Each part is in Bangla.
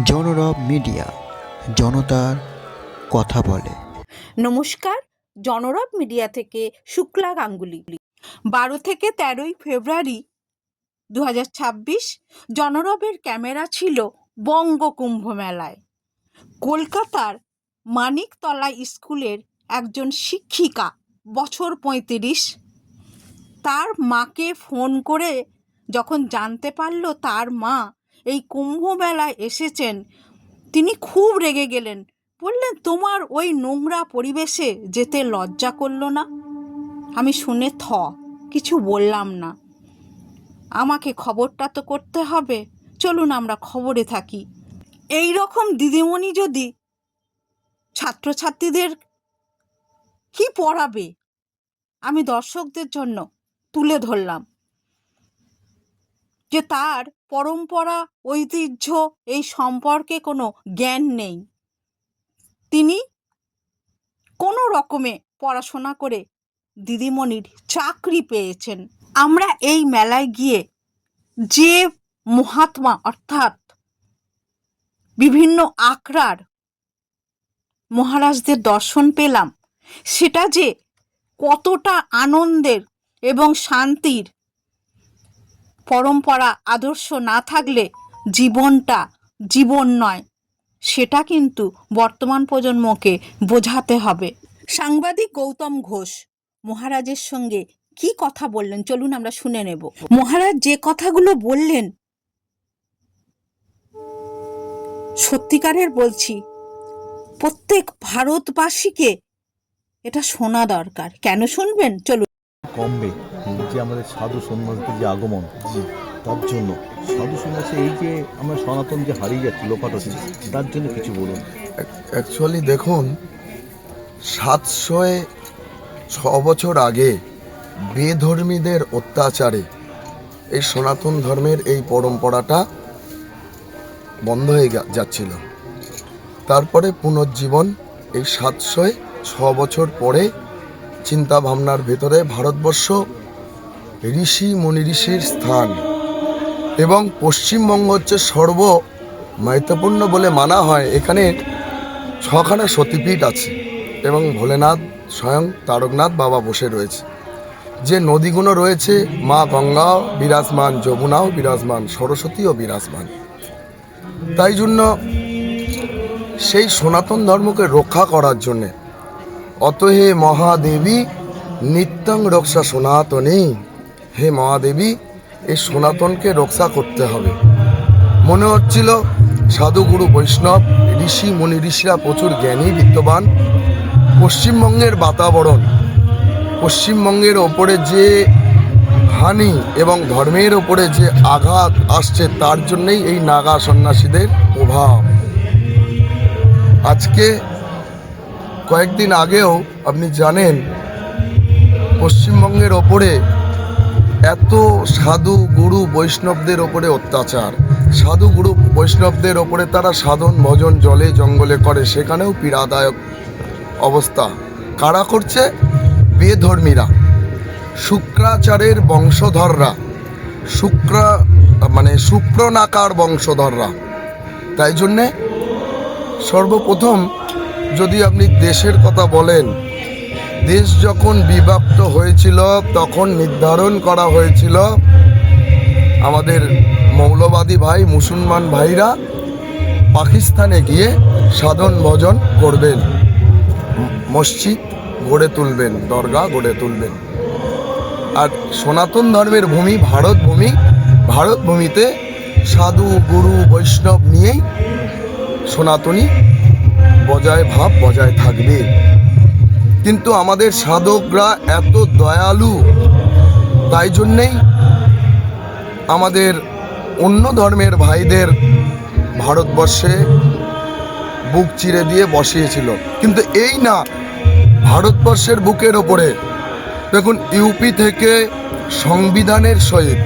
জনরব মিডিয়া, জনতার কথা বলে। নমস্কার, জনরব মিডিয়া থেকে শুক্লা গাঙ্গুলি। বারো থেকে তেরোই ফেব্রুয়ারি দু হাজার ছাব্বিশ জনরবের ক্যামেরা ছিল বঙ্গকুম্ভ মেলায়। কলকাতার মানিকতলা স্কুলের একজন শিক্ষিকা, বছর পঁয়ত্রিশ, তার মাকে ফোন করে যখন জানতে পারল তার মা এই কুম্ভ মেলায় এসেছেন। তিনি খুব রেগে গেলেন। বললেন, তোমার ওই নোংরা পরিবেশে যেতে লজ্জা করল না? আমি শুনে থ, কিছু বললাম না। আমাকে খবরটা তো করতে হবে। চলুন আমরা খবরে থাকি। এই রকম দিদিমণি যদি ছাত্রছাত্রীদের কি পড়াবে? আমি দর্শকদের জন্য তুলে ধরলাম। যে তার পরম্পরা, ঐতিহ্য এই সম্পর্কে কোনো জ্ঞান নেই। তিনি কোনো রকমে পড়াশোনা করে দিদিমণির চাকরি পেয়েছেন। আমরা এই মেলায় গিয়ে যে মহাত্মা অর্থাৎ বিভিন্ন আখড়ার মহারাজদের দর্শন পেলাম, সেটা যে কতটা আনন্দের এবং শান্তির পরম্পরা আদর্শ না থাকলে জীবনটা জীবন নয়। সেটা কিন্তু বর্তমান প্রজন্মকে বোঝাতে হবে। সাংবাদিক গৌতম ঘোষ, মহারাজের সঙ্গে কি কথা বললেন? চলুন আমরা শুনে নেব। মহারাজ যে কথাগুলো বললেন, সত্যিকারের বলছি, প্রত্যেক ভারতবাসীকে এটা শোনা দরকার। কেন শুনবেন? চলুন। কমবে। যে আমাদের সাধু সন্ন্যাসীদের যে আগমন, তার জন্য সাধু সন্ন্যাসী এই যে আমরা সনাতন যে হারিয়ে যাচ্ছি, লোপাট হচ্ছে, তার জন্য কিছু বলুন। অ্যাকচুয়ালি দেখুন সাতশো ছ বছর আগে বেধর্মীদের অত্যাচারে এই সনাতন ধর্মের এই পরম্পরাটা বন্ধ হয়ে যাচ্ছিল। তারপরে পুনর্জীবন এই সাতশো ছ বছর পরে চিন্তা ভাবনার ভেতরে ভারতবর্ষ ঋষি মুনি ঋষির স্থান। এবং পশ্চিমবঙ্গ হচ্ছে সর্ব মাহিত্যপূর্ণ বলে মানা হয়। এখানে ছখানা সতীপীঠ আছে এবং ভোলেনাথ স্বয়ং তারকনাথ বাবা বসে রয়েছে। যে নদীগুলো রয়েছে, মা গঙ্গাও বিরাজমান, যমুনাও বিরাজমান, সরস্বতীও বিরাজমান। তাই জন্য সেই সনাতন ধর্মকে রক্ষা করার জন্যে অতহে মহাদেবী নিত্যং রক্ষা সনাতনী। হে মহাদেবী এই সনাতনকে রক্ষা করতে হবে। মনে হচ্ছিল সাধুগুরু বৈষ্ণব, ঋষি, মুনি, ঋষিরা প্রচুর জ্ঞানী বিদ্যমান পশ্চিমবঙ্গের বাতাবরণ, পশ্চিমবঙ্গের ওপরে যে হানি এবং ধর্মের ওপরে যে আঘাত আসছে, তার জন্যই এই নাগা সন্ন্যাসীদের প্রভাব আজকে কয়েকদিন আগেও আপনি জানেন, পশ্চিমবঙ্গের ওপরে এত সাধু গুরু বৈষ্ণবদের ওপরে অত্যাচার। সাধু গুরু বৈষ্ণবদের ওপরে তারা সাধন, ভজন, জলে, জঙ্গলে করে, সেখানেও পীড়াদায়ক অবস্থা। কারা করছে? বেধর্মীরা। শুক্রাচারের বংশধররা। শুক্রা মানে সুপ্রনাকার বংশধররা। তাই জন্যে সর্বপ্রথম যদি আপনি দেশের কথা বলেন দেশ যখন বিভক্ত হয়েছিল, তখন নির্ধারণ করা হয়েছিল আমাদের মৌলবাদী ভাই, মুসলমান ভাইরা পাকিস্তানে গিয়ে সাধন ভজন করবেন। মসজিদ গড়ে তুলবেন দরগা গড়ে তুলবেন। আর সনাতন ধর্মের ভূমি, ভারত ভূমি, ভারত ভূমিতে সাধু, গুরু, বৈষ্ণব নিয়েই সনাতনী বজায় ভাব বজায় থাকবে। কিন্তু আমাদের সাধকরা এত দয়ালু, তাই জন্যেই আমাদের অন্য ধর্মের ভাইদের ভারতবর্ষে বুক চিরে দিয়ে বসিয়েছিল। কিন্তু এই না, ভারতবর্ষের বুকের ওপরে। দেখুন, ইউপি থেকে সংবিধানের সহিত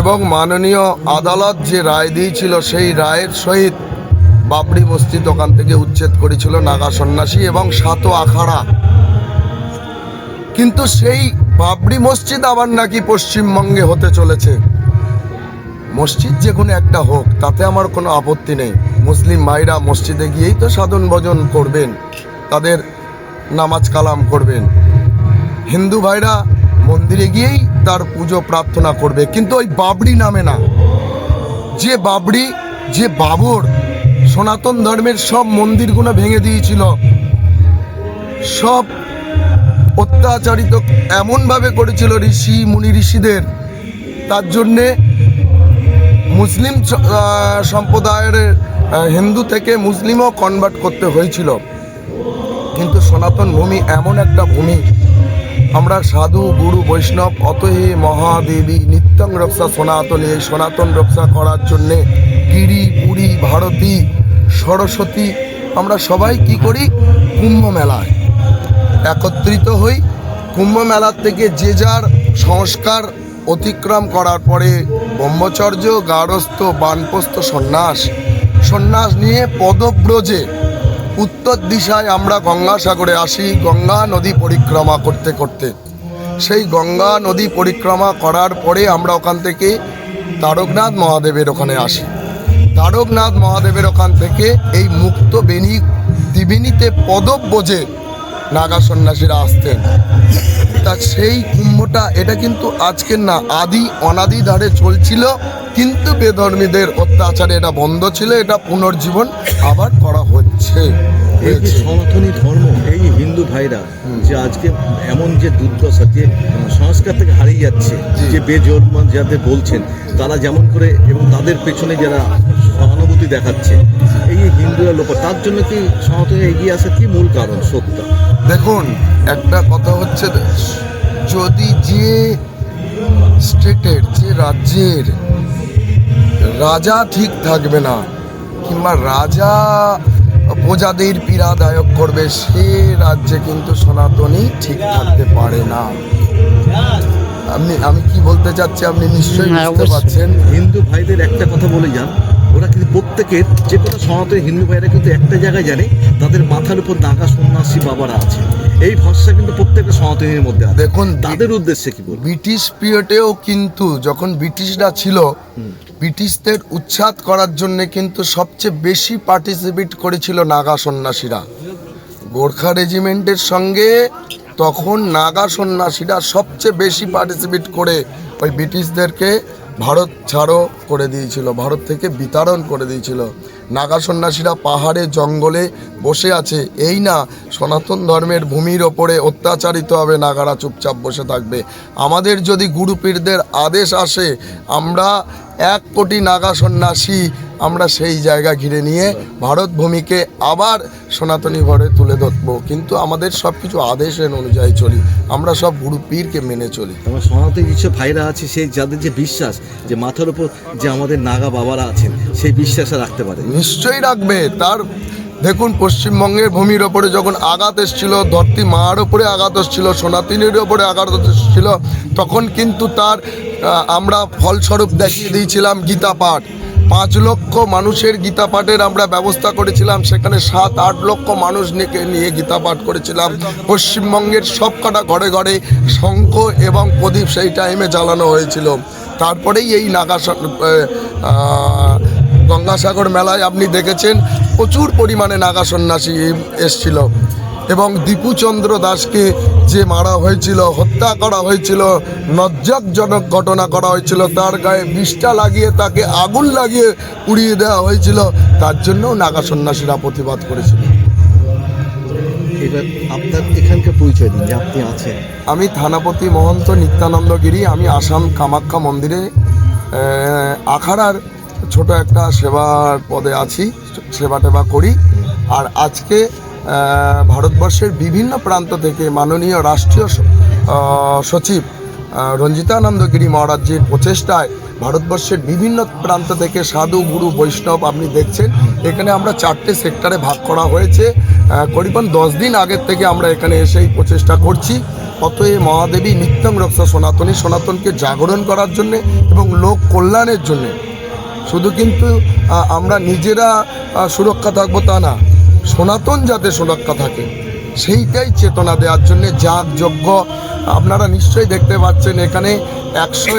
এবং মাননীয় আদালত যে রায় দিয়েছিল, সেই রায়ের সহিত বাবরি মসজিদ ওখান থেকে উচ্ছেদ করেছিল নাগা সন্ন্যাসী এবং সাত আখাড়া। কিন্তু সেই বাবরি মসজিদ আবার নাকি পশ্চিমবঙ্গে হতে চলেছে। মসজিদ যে কোনো একটা হোক, তাতে আমার কোনো আপত্তি নেই। মুসলিম ভাইরা মসজিদে গিয়েই তো সাধন ভজন করবেন, তাদের নামাজ কালাম করবেন। হিন্দু ভাইরা মন্দিরে গিয়েই তার পুজো প্রার্থনা করবে, কিন্তু ওই বাবরি নামে না। যে বাবরি, যে বাবর সনাতন ধর্মের সব মন্দিরগুলো ভেঙে দিয়েছিল। সব অত্যাচারিত এমনভাবে করেছিল ঋষি, মুনি ঋষিদের। তার জন্যে মুসলিম সম্প্রদায়ের হিন্দু থেকে মুসলিমও কনভার্ট করতে হয়েছিল। কিন্তু সনাতন ভূমি এমন একটা ভূমি। আমরা সাধু, গুরু, বৈষ্ণব অতহে মহাদেবী, নিত্যং রক্ষা সনাতনী, সনাতন রক্ষা করার জন্যে গিরি, পুরী, ভারতী সরস্বতী, আমরা সবাই কি করি? কুম্ভ মেলায়। একত্রিত হই। কুম্ভ মেলার থেকে যে যার সংস্কার অতিক্রম করার পরে ব্রহ্মচর্য গারস্থ বানপ্রস্থ, সন্ন্যাস সন্ন্যাস নিয়ে পদব্রজে উত্তর দিশায় আমরা গঙ্গাসাগরে আসি। গঙ্গা নদী পরিক্রমা করতে করতে। সেই গঙ্গা নদী পরিক্রমা করার পরে আমরা ওখান থেকে তারকনাথ মহাদেবের ওখানে আসি। তারকনাথ মহাদেবের ওখান থেকে এই মুক্ত বেনি ত্রিবেণীতে বোঝে নাগা সন্ন্যাসীরা আসতেন। তা সেই কুম্ভটা, এটা কিন্তু আজকের না, আদি অনাদি ধারে চলছিল। কিন্তু বেধর্মীদের অত্যাচারে এটা বন্ধ ছিল এটা পুনর্জীবন আবার করা হচ্ছে। এই যে সনাতনী ধর্ম এই হিন্দু ভাইরা যে আজকে এমন যে দুর্দশা যে সংস্কার থেকে হারিয়ে যাচ্ছে। যে বেজন্ম যাদের বলছেন তারা যেমন করে এবং তাদের পেছনে যারা সহানুভূতি দেখাচ্ছে এই হিন্দুরা লোক তার জন্য কি সনাতনী এগিয়ে আসার কি মূল কারণ সত্য দেখুন একটা কথা হচ্ছে যদি যে স্টেটের যে রাজ্যের রাজা ঠিক থাকবে না কিংবা রাজা প্রজাদের পীড়াদায়ক করবে সে রাজ্যে কিন্তু সনাতনী ঠিক থাকতে পারে না। আপনি আমি কি বলতে চাচ্ছি আপনি নিশ্চয়ই বুঝতে পারছেন। হিন্দু ভাইদের একটা কথা বলে যান ওরা কিন্তু প্রত্যেকের যে কোনো সনাতনী হিন্দু ভাইরা কিন্তু একটা জায়গায় জানে তাদের মাথার উপর নাগা সন্ন্যাসী বাবারা আছে। এই ভরসা কিন্তু প্রত্যেকটা সনাতনীর মধ্যে দেখুন তাদের উদ্দেশ্যে কি বলব? ব্রিটিশ পিরিয়ডেও কিন্তু যখন ব্রিটিশরা ছিল ব্রিটিশদের উচ্ছেদ করার জন্য কিন্তু সবচেয়ে বেশি পার্টিসিপেট করেছিল নাগা সন্ন্যাসীরা। গোর্খা রেজিমেন্টের সঙ্গে তখন নাগা সন্ন্যাসীরা সবচেয়ে বেশি পার্টিসিপেট করে ওই ব্রিটিশদেরকে ভারত ছাড়ো করে দিয়েছিল, ভারত থেকে বিতরণ করে দিয়েছিল। নাগা সন্ন্যাসীরা পাহাড়ে, জঙ্গলে বসে আছে। এই না, সনাতন ধর্মের ভূমির ওপরে অত্যাচারিত হবে, নাগারা চুপচাপ বসে থাকবে। আমাদের যদি গুরুপীরদের আদেশ আসে, আমরা এক কোটি নাগা সন্ন্যাসী আমরা সেই জায়গা ঘিরে নিয়ে ভারত ভূমিকে আবার সনাতনী ঘরে তুলে ধরবো। কিন্তু আমাদের সব কিছু আদেশের অনুযায়ী চলি। আমরা সব গুরু পীরকে মেনে চলি। আমার সনাতনী কিছু ভাইরা আছে সেই যাদের যে বিশ্বাস যে মাথার উপর যে আমাদের নাগা বাবারা আছেন সেই বিশ্বাসে রাখতে পারে। নিশ্চয়ই রাখবে। তার দেখুন পশ্চিমবঙ্গের ভূমির ওপরে যখন আঘাত এসেছিল ধরতি মার ওপরে আঘাত এসেছিল সনাতনীর ওপরে আঘাত এসেছিল তখন কিন্তু তার আমরা ফলস্বরূপ দেখিয়ে দিয়েছিলাম গীতা পাঠ। পাঁচ লক্ষ মানুষের গীতা পাঠের আমরা ব্যবস্থা করেছিলাম, সেখানে সাত, আট লক্ষ মানুষ নিয়ে গীতা পাঠ করেছিলাম। পশ্চিমবঙ্গের সব কটা ঘরে ঘরে শঙ্খ এবং প্রদীপ সেই টাইমে জ্বালানো হয়েছিল। তারপরেই এই নাগা গঙ্গাসাগর মেলায় আপনি দেখেছেন, প্রচুর পরিমাণে নাগা সন্ন্যাসী এসছিল। এবং দীপুচন্দ্র দাসকে যে মারা হয়েছিল হত্যা করা হয়েছিল নজ্জকজনক ঘটনা করা হয়েছিল তার গায়ে বিষটা লাগিয়ে তাকে আগুন লাগিয়ে উড়িয়ে দেওয়া হয়েছিল তার জন্যও নাগা সন্ন্যাসীরা প্রতিবাদ করেছিল। এবার আপনার এখানকার পরিচয় দিন যে আপনি আছেন। আমি থানাপতি মহন্ত নিত্যানন্দ গিরি আমি আসাম কামাখ্যা মন্দিরে আখাড়ার ছোট একটা সেবার পদে আছি সেবা টেবা করি। আর আজকে ভারতবর্ষের বিভিন্ন প্রান্ত থেকে মাননীয় রাষ্ট্রীয় সচিব রঞ্জিতানন্দগিরি রঞ্জিতানন্দ গিরি মহারাজজির প্রচেষ্টায় ভারতবর্ষের বিভিন্ন প্রান্ত থেকে সাধু, গুরু, বৈষ্ণব আপনি দেখছেন। এখানে আমরা চারটে সেক্টরে ভাগ করা হয়েছে। করিবন দশ দিন আগের থেকে আমরা এখানে এসে এই প্রচেষ্টা করছি। অতএব মহাদেবী নিত্যং রক্ষা সনাতনী, সনাতনকে জাগরণ করার জন্যে এবং লোক কল্যাণের জন্যে। শুধু কিন্তু আমরা নিজেরা সুরক্ষা থাকব তা না। সনাতন যাতে সুরক্ষা থাকে। সেইটাই চেতনা দেওয়ার জন্যে যাগ যজ্ঞ আপনারা নিশ্চয়ই দেখতে পাচ্ছেন এখানে একশো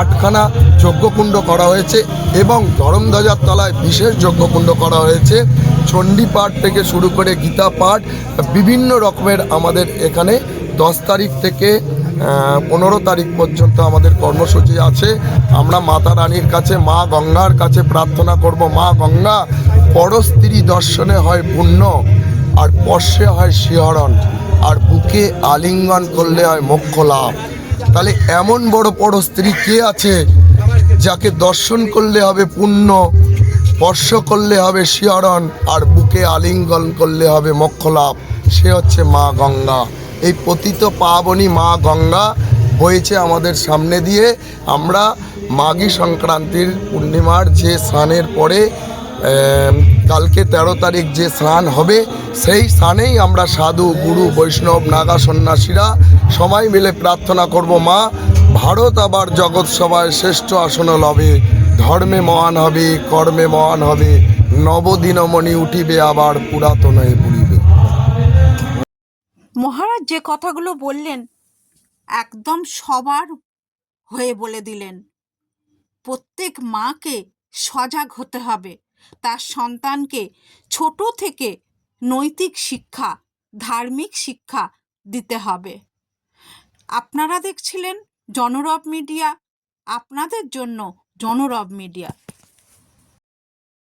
আটখানা যজ্ঞকুণ্ড করা হয়েছে এবং ধরমধ্বজার তলায় বিশেষ যজ্ঞকুণ্ড করা হয়েছে। চণ্ডী পাঠ থেকে শুরু করে গীতা পাঠ, বিভিন্ন রকমের আমাদের এখানে দশ তারিখ থেকে পনেরো তারিখ পর্যন্ত আমাদের কর্মসূচি আছে। আমরা মাতা রানীর কাছে, মা গঙ্গার কাছে প্রার্থনা করব। মা গঙ্গা, পরস্ত্রী দর্শনে হয় পুণ্য, আর স্পর্শে হয় শিহরণ, আর বুকে আলিঙ্গন করলে হয় মোক্ষ লাভ। তাহলে এমন বড় বড় স্ত্রী কে আছে যাকে দর্শন করলে হবে পুণ্য, স্পর্শ করলে হবে শিহরণ, আর বুকে আলিঙ্গন করলে হবে মোক্ষ লাভ? সে হচ্ছে মা গঙ্গা। এই পতিত পাবনী মা গঙ্গা হয়েছে আমাদের সামনে দিয়ে। আমরা মাঘী সংক্রান্তির পূর্ণিমার যে স্নানের পরে কালকে তেরো তারিখ যে স্নান হবে, সেই স্নানেই আমরা সাধু, গুরু, বৈষ্ণব, নাগা সন্ন্যাসীরা সবাই মিলে প্রার্থনা করব, মা, ভারত আবার জগৎ সভায় শ্রেষ্ঠ আসন লবে ধর্মে মহান হবে, কর্মে মহান হবে। নবদিনমণি উঠিবে আবার পুরাতন হয়ে মহারাজ যে কথাগুলো বললেন, একদম সবার হয়ে বলে দিলেন। প্রত্যেক মাকে সজাগ হতে হবে। তার সন্তানকে ছোট থেকে নৈতিক শিক্ষা, ধার্মিক শিক্ষা দিতে হবে। আপনারা দেখছিলেন জনরব মিডিয়া, আপনাদের জন্য জনরব মিডিয়া।